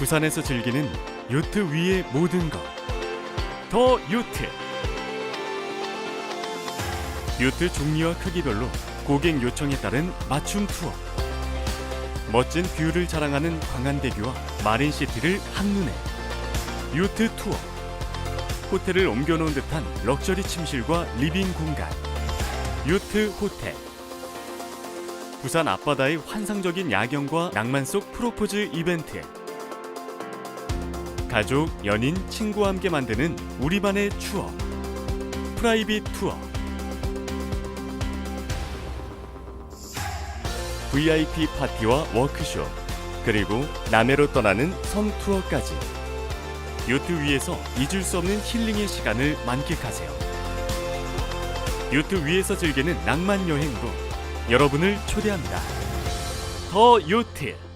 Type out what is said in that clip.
부산에서 즐기는 요트 위의 모든 것. 더 요트. 요트 종류와 크기별로 고객 요청에 따른 맞춤 투어. 멋진 뷰를 자랑하는 광안대교와 마린시티를 한눈에. 요트 투어. 호텔을 옮겨놓은 듯한 럭셔리 침실과 리빙 공간. 요트 호텔. 부산 앞바다의 환상적인 야경과 낭만 속 프로포즈 이벤트. 가족, 연인, 친구와 함께 만드는 우리만의 추억. 프라이빗 투어. VIP 파티와 워크숍. 그리고 남해로 떠나는 섬 투어까지. 요트 위에서 잊을 수 없는 힐링의 시간을 만끽하세요. 요트 위에서 즐기는 낭만 여행으로 여러분을 초대합니다. 더 요트.